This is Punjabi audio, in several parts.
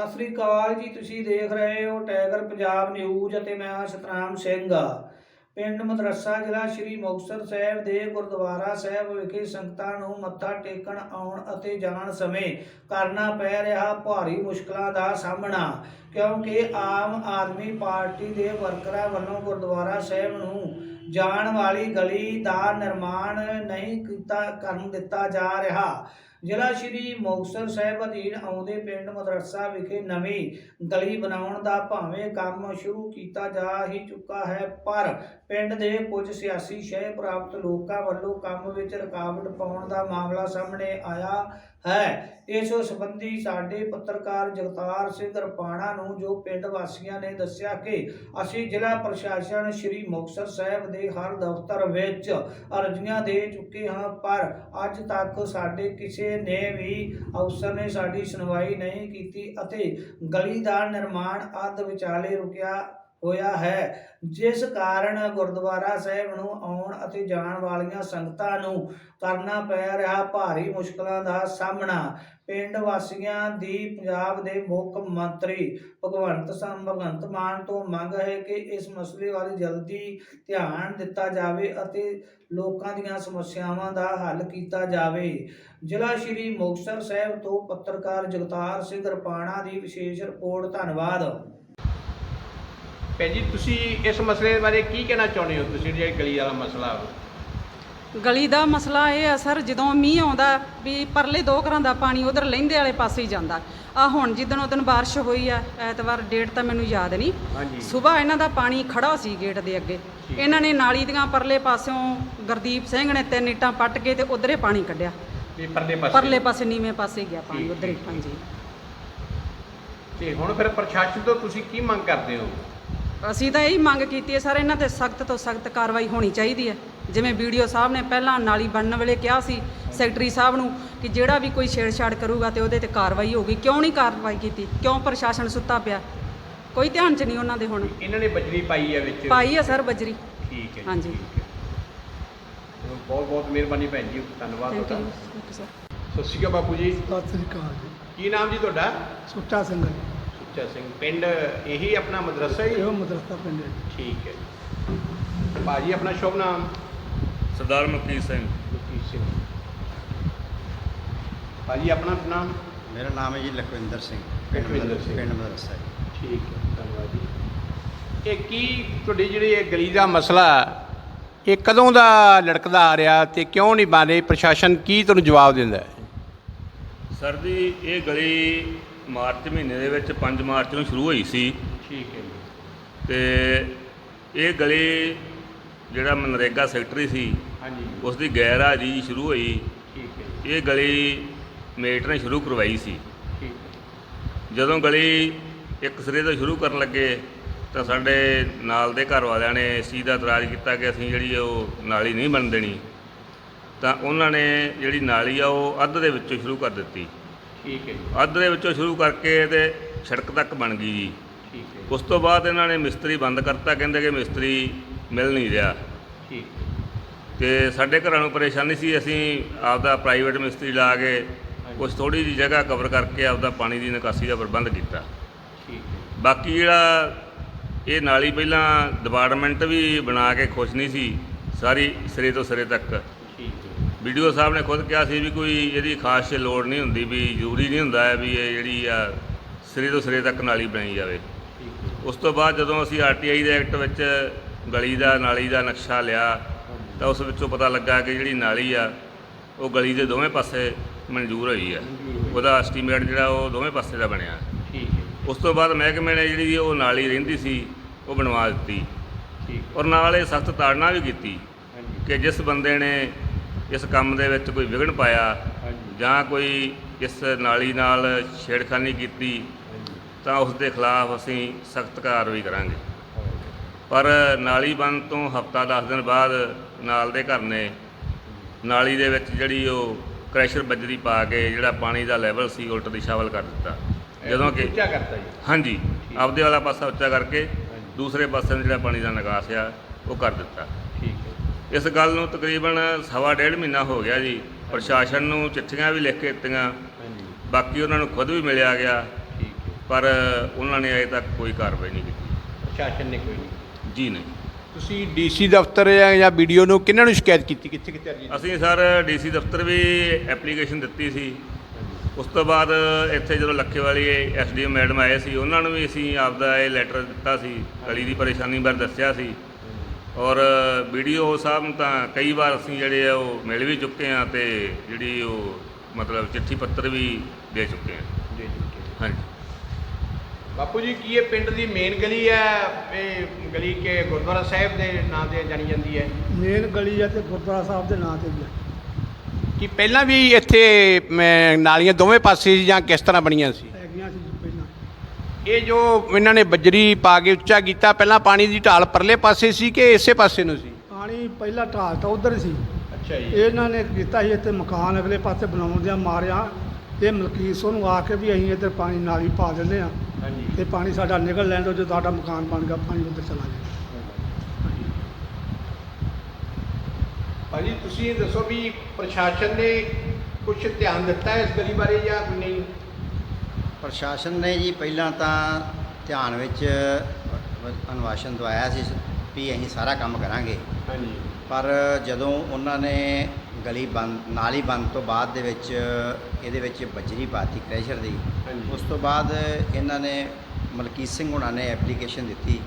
ਸਤਿ ਸ੍ਰੀ ਅਕਾਲ ਜੀ, ਤੁਸੀਂ ਦੇਖ ਰਹੇ ਹੋ ਟਾਈਗਰ ਪੰਜਾਬ ਨਿਊਜ਼ ਅਤੇ ਮੈਂ ਸਤਨਾਮ ਸਿੰਘ। ਪਿੰਡ ਮਦਰਸਾ ਜ਼ਿਲ੍ਹਾ ਸ਼੍ਰੀ ਮੁਕਤਸਰ ਸਾਹਿਬ ਦੇ ਗੁਰਦੁਆਰਾ ਸਾਹਿਬ ਵਿਖੇ ਸੰਗਤਾਂ ਨੂੰ ਮੱਥਾ ਟੇਕਣ ਆਉਣ ਅਤੇ ਜਾਣ ਸਮੇਂ ਕਰਨਾ ਪੈ ਰਿਹਾ ਭਾਰੀ ਮੁਸ਼ਕਲਾਂ ਦਾ ਸਾਹਮਣਾ, ਕਿਉਂਕਿ ਆਮ ਆਦਮੀ ਪਾਰਟੀ ਦੇ ਵਰਕਰਾਂ ਵੱਲੋਂ ਗੁਰਦੁਆਰਾ ਸਾਹਿਬ ਨੂੰ ਜਾਣ ਵਾਲੀ ਗਲੀ ਦਾ ਨਿਰਮਾਣ ਨਹੀਂ ਕੀਤਾ, ਕਰਨ ਦਿੱਤਾ ਜਾ ਰਿਹਾ। ਜ਼ਿਲ੍ਹਾ ਸ਼੍ਰੀ ਮੁਕਤਸਰ ਸਾਹਿਬ ਅਧੀਨ ਆਉਂਦੇ ਪਿੰਡ ਮਦਰਸਾ ਵਿਖੇ ਨਵੀਂ ਗਲੀ ਬਣਾਉਣ ਦਾ ਭਾਵੇਂ ਕੰਮ ਸ਼ੁਰੂ ਕੀਤਾ ਜਾ ਹੀ ਚੁੱਕਾ ਹੈ, ਪਰ ਪਿੰਡ ਦੇ ਕੁਝ ਸਿਆਸੀ ਸ਼ਹਿ ਪ੍ਰਾਪਤ ਲੋਕਾਂ ਵੱਲੋਂ ਕੰਮ ਵਿੱਚ ਰੁਕਾਵਟ ਪਾਉਣ ਦਾ ਮਾਮਲਾ ਸਾਹਮਣੇ ਆਇਆ। ਹੈ। ਇਸ ਸੰਬੰਧੀ ਸਾਡੇ ਪੱਤਰਕਾਰ ਜਗਤਾਰ ਸਿੰਘ ਰਪਾਣਾ ਨੂੰ ਜੋ ਪਿੰਡ ਵਾਸੀਆਂ ਨੇ ਦੱਸਿਆ ਕਿ ਅਸੀਂ ਜ਼ਿਲ੍ਹਾ ਪ੍ਰਸ਼ਾਸਨ ਸ਼੍ਰੀ ਮੁਕਤਸਰ ਸਾਹਿਬ ਦੇ ਹਰ ਦਫ਼ਤਰ ਵਿੱਚ ਅਰਜ਼ੀਆਂ ਦੇ ਚੁੱਕੇ ਹਾਂ, ਪਰ ਅੱਜ ਤੱਕ ਸਾਡੇ ਕਿਸੇ ਨੇ ਵੀ ਅਫਸਰ ਨੇ ਸਾਡੀ ਸੁਣਵਾਈ ਨਹੀਂ ਕੀਤੀ ਅਤੇ ਗਲੀ ਦਾ ਨਿਰਮਾਣ ਅੱਧ ਵਿਚਾਲੇ ਰੁਕਿਆ ਹੋਇਆ ਹੈ। ਜਿਸ ਕਾਰਨ ਗੁਰਦੁਆਰਾ ਸਾਹਿਬ ਨੂੰ ਆਉਣ ਅਤੇ ਜਾਣ ਵਾਲੀਆਂ ਸੰਗਤਾਂ ਨੂੰ ਕਰਨਾ ਪੈ ਰਿਹਾ ਭਾਰੀ ਮੁਸ਼ਕਲਾਂ ਦਾ ਸਾਹਮਣਾ, ਪਿੰਡ ਵਾਸੀਆਂ ਦੀ ਪੰਜਾਬ ਦੇ ਮੁੱਖ ਮੰਤਰੀ ਭਗਵੰਤ ਸਿੰਘ ਭਗਵੰਤ ਮਾਨ ਤੋਂ ਮੰਗ ਹੈ ਕਿ ਇਸ ਮਸਲੇ ਵੱਲ ਜਲਦੀ ਧਿਆਨ ਦਿੱਤਾ ਜਾਵੇ ਅਤੇ ਲੋਕਾਂ ਦੀਆਂ ਸਮੱਸਿਆਵਾਂ ਦਾ ਹੱਲ ਕੀਤਾ ਜਾਵੇ। ਜ਼ਿਲ੍ਹਾ ਸ਼੍ਰੀ ਮੁਕਤਸਰ ਸਾਹਿਬ ਤੋਂ ਪੱਤਰਕਾਰ ਜਗਤਾਰ ਸਿੰਘ ਰਪਾਣਾ ਦੀ ਵਿਸ਼ੇਸ਼ ਰਿਪੋਰਟ। ਧੰਨਵਾਦ। ਭੈਣ ਜੀ ਤੁਸੀਂ ਇਸ ਮਸਲੇ ਬਾਰੇ ਕੀ ਕਹਿਣਾ ਚਾਹੁੰਦੇ ਹੋ? ਤੁਸੀਂ ਜਿਹੜੀ ਗਲੀ ਵਾਲਾ ਮਸਲਾ ਗਲੀ ਦਾ ਮਸਲਾ ਇਹ ਆ ਸਰ ਜਦੋਂ ਮੀਂਹ ਆਉਂਦਾ ਵੀ ਪਰਲੇ ਦੋ ਘਰਾਂ ਦਾ ਪਾਣੀ ਉਧਰ ਲਹਿੰਦੇ ਵਾਲੇ ਪਾਸੇ ਹੀ ਜਾਂਦਾ। ਆ ਹੁਣ ਜਿੱਦਣ ਉਦਣ ਬਾਰਿਸ਼ ਹੋਈ ਆ ਐਤਵਾਰ ਡੇਟ ਤਾਂ ਮੈਨੂੰ ਯਾਦ ਨਹੀਂ। ਹਾਂਜੀ। ਸਵੇਰ ਇਹਨਾਂ ਦਾ ਪਾਣੀ ਖੜਾ ਸੀ ਗੇਟ ਦੇ ਅੱਗੇ। ਇਹਨਾਂ ਨੇ ਨਾਲੀ ਦੀਆਂ ਪਰਲੇ ਪਾਸਿਓਂ ਗੁਰਦੀਪ ਸਿੰਘ ਨੇ ਤਿੰਨ ਇੱਟਾਂ ਪੱਟ ਕੇ ਤੇ ਉਧਰੇ ਪਾਣੀ ਕੱਢਿਆ। ਪਰਲੇ ਪਾਸੇ। ਪਰਲੇ ਪਾਸੇ ਨੀਵੇਂ ਪਾਸੇ ਗਿਆ ਪਾਣੀ ਉਧਰੇ ਹਾਂਜੀ। ਤੇ ਹੁਣ ਫਿਰ ਪ੍ਰਸ਼ਾਸਨ ਤੋਂ ਤੁਸੀਂ ਕੀ ਮੰਗ ਕਰਦੇ ਹੋ? ਅਸੀਂ ਤਾਂ ਇਹੀ ਮੰਗ ਕੀਤੀ ਹੈ ਸਰ ਇਹਨਾਂ ਤੇ ਸਖਤ ਤੋਂ ਸਖਤ ਕਾਰਵਾਈ ਹੋਣੀ ਚਾਹੀਦੀ ਹੈ। ਜਿਵੇਂ ਵੀਡੀਓ ਸਾਹਿਬ ਨੇ ਪਹਿਲਾਂ ਨਾਲੀ ਬਣਨ ਵੇਲੇ ਕਿਹਾ ਸੀ ਸੈਕਟਰੀ ਸਾਹਿਬ ਨੂੰ ਕਿ ਜਿਹੜਾ ਵੀ ਕੋਈ ਛੇੜਛਾੜ ਕਰੂਗਾ ਤੇ ਉਹਦੇ ਤੇ ਕਾਰਵਾਈ ਹੋਊਗੀ। ਕਿਉਂ ਨਹੀਂ ਕਾਰਵਾਈ ਕੀਤੀ? ਕਿਉਂ ਪ੍ਰਸ਼ਾਸਨ ਸੁੱਤਾ ਪਿਆ? ਕੋਈ ਧਿਆਨ ਚ ਨਹੀਂ ਉਹਨਾਂ ਦੇ ਹੁਣ। ਇਹਨਾਂ ਨੇ ਬਜਰੀ ਪਾਈ ਹੈ ਵਿੱਚ? ਪਾਈ ਹੈ ਸਰ ਬਜਰੀ। ਠੀਕ ਹੈ ਜੀ, ਹਾਂਜੀ। ਬਹੁਤ ਬਹੁਤ ਮਿਹਰਬਾਨੀ ਭੈਣ ਜੀ ਧੰਨਵਾਦ ਤੁਹਾਡਾ। ਸਤਿ ਸ਼੍ਰੀ ਅਕਾਲ ਬਾਪੂ ਜੀ। ਸਤਿ ਸ੍ਰੀ ਅਕਾਲ ਜੀ। ਕੀ ਨਾਮ ਜੀ ਤੁਹਾਡਾ? ਸੁੱਚਾ ਸਿੰਘ ਸੁੱਚਾ ਸਿੰਘ ਪਿੰਡ ਇਹੀ ਆਪਣਾ ਮਦਰਸਾ ਹੀ? ਇਹੋ ਮਦਰਸਾ ਪਿੰਡ ਹੈ। ਠੀਕ ਹੈ। ਜੀ। ਭਾਜੀ ਆਪਣਾ ਸ਼ੁਭ ਨਾਮ? ਸਰਦਾਰ ਮਲਕੀਤ ਸਿੰਘ। ਲੁਕੀਤ ਸਿੰਘ। ਭਾਜੀ ਆਪਣਾ ਨਾਮ? ਮੇਰਾ ਨਾਮ ਹੈ ਜੀ ਲਖਵਿੰਦਰ ਸਿੰਘ। ਪਿੰਡ ਲਖਵਿੰਦਰ ਮਦਰ- ਸਿੰਘ। ਪਿੰਡ ਮਦਰਸਾ ਜੀ। ਠੀਕ ਹੈ ਧੰਨਵਾਦ ਜੀ। ਇਹ ਕੀ ਤੁਹਾਡੀ ਜਿਹੜੀ ਇਹ ਗਲੀ ਦਾ ਮਸਲਾ ਇਹ ਕਦੋਂ ਦਾ ਲੜਕਦਾ ਆ ਰਿਹਾ ਤੇ ਕਿਉਂ ਨਹੀਂ ਬਣ? ਰਹੀ ਪ੍ਰਸ਼ਾਸਨ ਕੀ ਤੁਹਾਨੂੰ ਜਵਾਬ ਦਿੰਦਾ ਹੈ? ਸਰ ਜੀ ਇਹ ਗਲੀ ਮਾਰਚ ਮਹੀਨੇ ਦੇ ਵਿੱਚ 5 ਮਾਰਚ ਨੂੰ ਸ਼ੁਰੂ ਹੋਈ ਸੀ। ਠੀਕ ਹੈ ਜੀ। ਤੇ ਇਹ ਗਲੀ ਜਿਹੜਾ ਮਨਰੇਗਾ ਸੈਕਟਰੀ ਸੀ ਹਾਂਜੀ। ਉਸ ਦੀ ਗੈਰ ਹਾਜ਼ਰੀ ਸ਼ੁਰੂ ਹੋਈ। ਠੀਕ ਹੈ ਇਹ ਗਲੀ ਮੇਟ ਨੇ ਸ਼ੁਰੂ ਕਰਵਾਈ ਸੀ। ਠੀਕ ਹੈ। ਜਦੋਂ ਗਲੀ ਇੱਕ ਸਿਰੇ ਤੋਂ ਸ਼ੁਰੂ ਕਰਨ ਲੱਗੇ ਤਾਂ ਸਾਡੇ ਨਾਲ ਦੇ ਘਰ ਵਾਲਿਆਂ ਨੇ ਇਸ ਚੀਜ਼ ਦਾ ਇਤਰਾਜ਼ ਕੀਤਾ ਕਿ ਅਸੀਂ ਜਿਹੜੀ ਉਹ ਨਾਲੀ ਨਹੀਂ ਬਣ ਦੇਣੀ। ਤਾਂ ਉਹਨਾਂ ਨੇ ਜਿਹੜੀ ਨਾਲੀ ਆ ਉਹ ਅੱਧ ਦੇ ਵਿੱਚੋਂ ਸ਼ੁਰੂ ਕਰ ਦਿੱਤੀ। ਠੀਕ ਹੈ ਜੀ। ਅੱਧ ਦੇ ਵਿੱਚੋਂ ਸ਼ੁਰੂ ਕਰਕੇ ਤੇ ਸੜਕ ਤੱਕ ਬਣ ਗਈ ਜੀ। ਠੀਕ ਹੈ। ਉਸ ਤੋਂ ਬਾਅਦ ਇਹਨਾਂ ਨੇ ਮਿਸਤਰੀ ਬੰਦ ਕਰਤਾ ਕਹਿੰਦੇ ਕਿ ਮਿਸਤਰੀ ਮਿਲ ਨਹੀਂ ਰਿਹਾ। ਠੀਕ ਤੇ ਸਾਡੇ ਘਰਾਂ ਨੂੰ ਪਰੇਸ਼ਾਨੀ ਸੀ ਅਸੀਂ ਆਪਦਾ ਪ੍ਰਾਈਵੇਟ ਮਿਸਤਰੀ ਲਾ ਕੇ ਕੁਝ ਥੋੜੀ ਜਿਹੀ ਜਗ੍ਹਾ ਕਵਰ ਕਰਕੇ ਆਪਦਾ ਪਾਣੀ ਦੀ ਨਿਕਾਸੀ ਦਾ ਪ੍ਰਬੰਧ ਕੀਤਾ। ਠੀਕ ਬਾਕੀ ਜਿਹੜਾ ਇਹ ਨਾਲੀ ਪਹਿਲਾਂ ਡਿਪਾਰਟਮੈਂਟ ਵੀ ਬਣਾ ਕੇ ਖੁਸ਼ ਨਹੀਂ ਸੀ ਸਾਰੀ ਸਿਰੇ ਤੋਂ ਸਿਰੇ ਤੱਕ। ਵੀਡੀਓ ਸਾਹਿਬ ਨੇ ਖੁਦ ਕਿਹਾ ਸੀ ਵੀ ਕੋਈ ਇਹਦੀ ਖਾਸ ਲੋੜ ਨਹੀਂ ਹੁੰਦੀ ਵੀ ਜ਼ਰੂਰੀ ਨਹੀਂ ਹੁੰਦਾ ਹੈ ਵੀ ਇਹ ਜਿਹੜੀ ਆ ਸਿਰੇ ਤੋਂ ਸਿਰੇ ਤੱਕ ਨਾਲੀ ਬਣਾਈ ਜਾਵੇ। ਉਸ ਤੋਂ ਬਾਅਦ ਜਦੋਂ ਅਸੀਂ ਆਰਟੀਆਈ ਦੇ ਐਕਟ ਵਿੱਚ ਗਲੀ ਦਾ ਨਾਲੀ ਦਾ ਨਕਸ਼ਾ ਲਿਆ ਤਾਂ ਉਸ ਵਿੱਚੋਂ ਪਤਾ ਲੱਗਾ ਕਿ ਜਿਹੜੀ ਨਾਲੀ ਆ ਉਹ ਗਲੀ ਦੇ ਦੋਵੇਂ ਪਾਸੇ ਮਨਜ਼ੂਰ ਹੋਈ ਆ। ਉਹਦਾ ਐਸਟੀਮੇਟ ਜਿਹੜਾ ਉਹ ਦੋਵੇਂ ਪਾਸੇ ਦਾ ਬਣਿਆ। ਉਸ ਤੋਂ ਬਾਅਦ ਮਹਿਕਮੇ ਨੇ ਜਿਹੜੀ ਉਹ ਨਾਲੀ ਰਹਿੰਦੀ ਸੀ ਉਹ ਬਣਵਾ ਦਿੱਤੀ। ਔਰ ਨਾਲ ਇਹ ਸਖਤ ਤਾੜਨਾ ਵੀ ਕੀਤੀ ਕਿ ਜਿਸ ਬੰਦੇ ਨੇ ਇਸ ਕੰਮ ਦੇ ਵਿੱਚ ਕੋਈ ਵਿਘਨ ਪਾਇਆ ਜਾਂ ਕੋਈ ਇਸ ਨਾਲੀ ਨਾਲ ਛੇੜਖਾਨੀ ਕੀਤੀ ਤਾਂ ਉਸ ਦੇ ਖਿਲਾਫ ਅਸੀਂ ਸਖਤ ਕਾਰਵਾਈ ਕਰਾਂਗੇ। ਪਰ ਨਾਲੀ ਬੰਦ ਤੋਂ ਹਫਤਾ 10 ਦਿਨ ਬਾਅਦ ਨਾਲ ਦੇ ਘਰ ਨੇ ਨਾਲੀ ਦੇ ਵਿੱਚ ਜਿਹੜੀ ਉਹ ਕ੍ਰੈਸ਼ਰ ਬਜਰੀ ਪਾ ਕੇ ਜਿਹੜਾ ਪਾਣੀ ਦਾ ਲੈਵਲ ਸੀ ਉਲਟ ਦਿਸ਼ਾ ਵੱਲ ਕਰ ਦਿੱਤਾ। ਜਦੋਂ ਕਿ ਉੱਚਾ ਕਰਤਾ ਜੀ। ਹਾਂਜੀ ਆਪਦੇ ਵਾਲਾ ਪਾਸਾ ਉੱਚਾ ਕਰਕੇ ਦੂਸਰੇ ਪਾਸੇ ਨੂੰ ਜਿਹੜਾ ਪਾਣੀ ਦਾ ਨਿਕਾਸ ਆ ਉਹ ਕਰ ਦਿੱਤਾ। ਇਸ ਗੱਲ ਨੂੰ ਤਕਰੀਬਨ ਸਵਾ ਡੇਢ ਮਹੀਨਾ ਹੋ ਗਿਆ ਜੀ। ਪ੍ਰਸ਼ਾਸਨ ਨੂੰ ਚਿੱਠੀਆਂ ਵੀ ਲਿਖ ਕੇ ਦਿੱਤੀਆਂ। ਬਾਕੀ ਉਹਨਾਂ ਨੂੰ ਖੁਦ ਵੀ ਮਿਲਿਆ ਗਿਆ। ਪਰ ਉਹਨਾਂ ਨੇ ਅਜੇ ਤੱਕ ਕੋਈ ਕਾਰਵਾਈ ਨਹੀਂ ਕੀਤੀ। ਪ੍ਰਸ਼ਾਸਨ ਨੇ ਕੋਈ ਨਹੀਂ। ਜੀ ਨਹੀਂ। ਤੁਸੀਂ ਡੀਸੀ ਦਫ਼ਤਰ ਜਾਂ ਜਾਂ ਵੀਡੀਓ ਨੂੰ ਕਿਹਨਾਂ ਨੂੰ ਸ਼ਿਕਾਇਤ ਕੀਤੀ? ਕਿੱਥੇ ਕਿੱਥੇ ਅਰਜੀ ਅਸੀਂ ਸਰ ਡੀਸੀ ਦਫ਼ਤਰ ਵੀ ਐਪਲੀਕੇਸ਼ਨ ਦਿੱਤੀ ਸੀ। ਉਸ ਤੋਂ ਬਾਅਦ ਇੱਥੇ ਜਦੋਂ ਲੱਖੇ ਵਾਲੀ ਐਸਡੀਐਮ ਮੈਡਮ ਆਏ ਸੀ ਉਹਨਾਂ ਨੂੰ ਵੀ ਅਸੀਂ ਆਪਦਾ ਇਹ ਲੈਟਰ ਦਿੱਤਾ ਸੀ। ਗਲੀ ਦੀ ਪਰੇਸ਼ਾਨੀ ਬਾਰੇ ਦੱਸਿਆ ਸੀ। ਔਰ ਵੀਡੀਓ ਸਾਹਿਬ ਨੂੰ ਤਾਂ ਕਈ ਵਾਰ ਅਸੀਂ ਜਿਹੜੇ ਆ ਉਹ ਮਿਲ ਵੀ ਚੁੱਕੇ ਆ ਤੇ ਜਿਹੜੀ ਉਹ ਮਤਲਬ ਚਿੱਠੀ ਪੱਤਰ ਵੀ ਦੇ ਚੁੱਕੇ ਆ। ਜੀ ਜੀ ਹਾਂਜੀ। ਬਾਪੂ ਜੀ ਕੀ ਇਹ ਪਿੰਡ ਦੀ ਮੇਨ ਗਲੀ ਹੈ ਇਹ ਗਲੀ ਕੇ ਗੁਰਦੁਆਰਾ ਸਾਹਿਬ ਦੇ ਨਾਂ ਤੇ ਜਾਣੀ ਜਾਂਦੀ ਹੈ? ਮੇਨ ਗਲੀ ਹੈ ਤੇ ਗੁਰਦੁਆਰਾ ਸਾਹਿਬ ਦੇ ਨਾਂ ਤੇ ਵੀ ਹੈ ਕਿ ਪਹਿਲਾਂ ਵੀ ਇੱਥੇ ਮ, ਨਾਲੀਆਂ ਦੋਵੇਂ ਪਾਸੇ ਸੀ ਜਾਂ ਕਿਸ ਤਰ੍ਹਾਂ ਬਣੀਆਂ ਸੀ? ਇਹ ਜੋ ਇਹਨਾਂ ਨੇ ਬੱਜਰੀ ਪਾ ਕੇ ਉੱਚਾ ਕੀਤਾ ਪਹਿਲਾਂ ਪਾਣੀ ਦੀ ਢਾਲ ਪਰਲੇ ਪਾਸੇ ਸੀ ਕਿ ਇਸੇ ਪਾਸੇ ਨੂੰ ਸੀ? ਪਾਣੀ ਪਹਿਲਾਂ ਢਾਲ ਤਾਂ ਉਧਰ ਸੀ। ਅੱਛਾ ਇਹਨਾਂ ਨੇ ਕੀਤਾ ਸੀ ਇੱਥੇ ਮਕਾਨ ਅਗਲੇ ਪਾਸੇ ਬਣਾਉਂਦਿਆਂ ਮਾਰਿਆ। ਇਹ ਮਲਕੀਤ ਨੂੰ ਆ ਕੇ ਵੀ ਅਸੀਂ ਇੱਧਰ ਪਾਣੀ ਨਾਲੀ ਪਾ ਦਿੰਦੇ ਆ ਹਾਂਜੀ। ਤੇ ਪਾਣੀ ਸਾਡਾ ਨਿਕਲ ਲੈਣ ਦਿਓ ਜਦੋਂ ਸਾਡਾ ਮਕਾਨ ਬਣ ਗਿਆ ਪਾਣੀ ਉੱਧਰ ਚਲਾ ਜਾਏ ਭਾਜੀ ਤੁਸੀਂ ਇਹ ਦੱਸੋ ਵੀ ਪ੍ਰਸ਼ਾਸਨ ਨੇ ਕੁਝ ਧਿਆਨ ਦਿੱਤਾ ਹੈ ਇਸ ਗਲੀ ਬਾਰੇ ਜਾਂ ਨਹੀਂ? ਪ੍ਰਸ਼ਾਸਨ ਨੇ ਜੀ ਪਹਿਲਾਂ ਤਾਂ ਧਿਆਨ ਵਿੱਚ ਅਨਵਾਸ਼ਨ ਦਵਾਇਆ ਸੀ ਵੀ ਅਸੀਂ ਸਾਰਾ ਕੰਮ ਕਰਾਂਗੇ। ਹਾਂਜੀ। ਪਰ ਜਦੋਂ ਉਹਨਾਂ ਨੇ ਗਲੀ ਬੰਦ ਨਾਲੀ ਬੰਦ ਤੋਂ ਬਾਅਦ ਦੇ ਵਿੱਚ ਇਹਦੇ ਵਿੱਚ ਬਜਰੀ ਪਾਤੀ ਕ੍ਰੈਸ਼ਰ ਦੀ। ਉਸ ਤੋਂ ਬਾਅਦ ਇਹਨਾਂ ਨੇ ਮਲਕੀਤ ਸਿੰਘ ਹੁਣਾਂ ਨੇ ਐਪਲੀਕੇਸ਼ਨ ਦਿੱਤੀ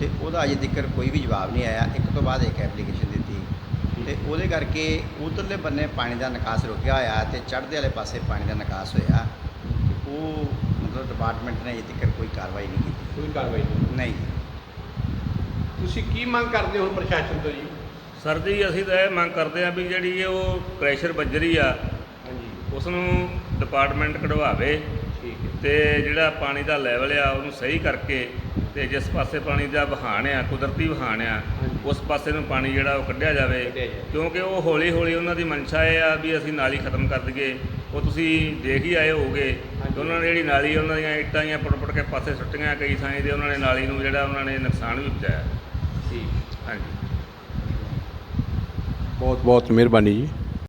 ਤੇ ਉਹਦਾ ਅਜੇ ਤੱਕ ਕੋਈ ਵੀ ਜਵਾਬ ਨਹੀਂ ਆਇਆ। ਇੱਕ ਤੋਂ ਬਾਅਦ ਇੱਕ ਐਪਲੀਕੇਸ਼ਨ ਦਿੱਤੀ ਤੇ ਉਹਦੇ ਕਰਕੇ ਉਧਰਲੇ ਬੰਨੇ ਪਾਣੀ ਦਾ ਨਿਕਾਸ ਰੁਕਿਆ ਹੋਇਆ ਤੇ ਚੜ੍ਹਦੇ ਵਾਲੇ ਪਾਸੇ ਪਾਣੀ ਦਾ ਨਿਕਾਸ ਹੋਇਆ। ਉਹ ਮਤਲਬ ਡਿਪਾਰਟਮੈਂਟ ਨੇ ਅਜੇ ਤੱਕ ਕੋਈ ਕਾਰਵਾਈ ਨਹੀਂ ਕੀਤੀ। ਕੋਈ ਕਾਰਵਾਈ ਨਹੀਂ। ਨਹੀਂ। ਤੁਸੀਂ ਕੀ ਮੰਗ ਕਰਦੇ ਹੋ ਪ੍ਰਸ਼ਾਸਨ ਤੋਂ ਜੀ? ਸਰ ਜੀ ਅਸੀਂ ਤਾਂ ਇਹ ਮੰਗ ਕਰਦੇ ਆ ਵੀ ਜਿਹੜੀ ਇਹ ਉਹ ਕ੍ਰੈਸ਼ਰ ਬੱਜਰੀ ਆ ਹਾਂਜੀ। ਉਸ ਨੂੰ ਡਿਪਾਰਟਮੈਂਟ ਕਢਵਾਵੇ ਠੀਕ ਹੈ। ਤੇ ਜਿਹੜਾ ਪਾਣੀ ਦਾ ਲੈਵਲ ਆ ਉਹਨੂੰ ਸਹੀ ਕਰਕੇ ਤੇ ਜਿਸ ਪਾਸੇ ਪਾਣੀ ਦਾ ਵਹਾਣ ਆ ਕੁਦਰਤੀ ਵਹਾਣ ਆ। ਉਸ ਪਾਸੇ ਨੂੰ ਪਾਣੀ ਜਿਹੜਾ ਉਹ ਕੱਢਿਆ ਜਾਵੇ। ਕੱਢਿਆ ਜਾਵੇ। ਕਿਉਂਕਿ ਉਹ ਹੌਲੀ ਹੌਲੀ ਉਹਨਾਂ ਦੀ ਮਨਸ਼ਾ ਇਹ ਆ ਵੀ ਅਸੀਂ ਨਾਲੀ ਖਤਮ ਕਰ ਦਈਏ। ਉਹ ਤੁਸੀਂ ਦੇਖ ਹੀ ਆਏ ਹੋਗੇ ਕਿ ਉਹਨਾਂ ਨੇ ਜਿਹੜੀ ਨਾਲੀ ਉਹਨਾਂ ਦੀਆਂ ਇੱਟਾਂ ਜਾਂ ਪੁੱਟ ਪੁੱਟ ਕੇ ਪਾਸੇ ਸੁੱਟੀਆਂ ਕਈ ਥਾਂ ਤੇ ਉਹਨਾਂ ਨੇ ਨਾਲੀ ਨੂੰ ਜਿਹੜਾ ਉਹਨਾਂ ਨੇ ਨੁਕਸਾਨ ਵੀ ਪਹੁੰਚਾਇਆ। ਠੀਕ। ਹਾਂਜੀ। ਬਹੁਤ ਬਹੁਤ ਮਿਹਰਬਾਨੀ ਜੀ।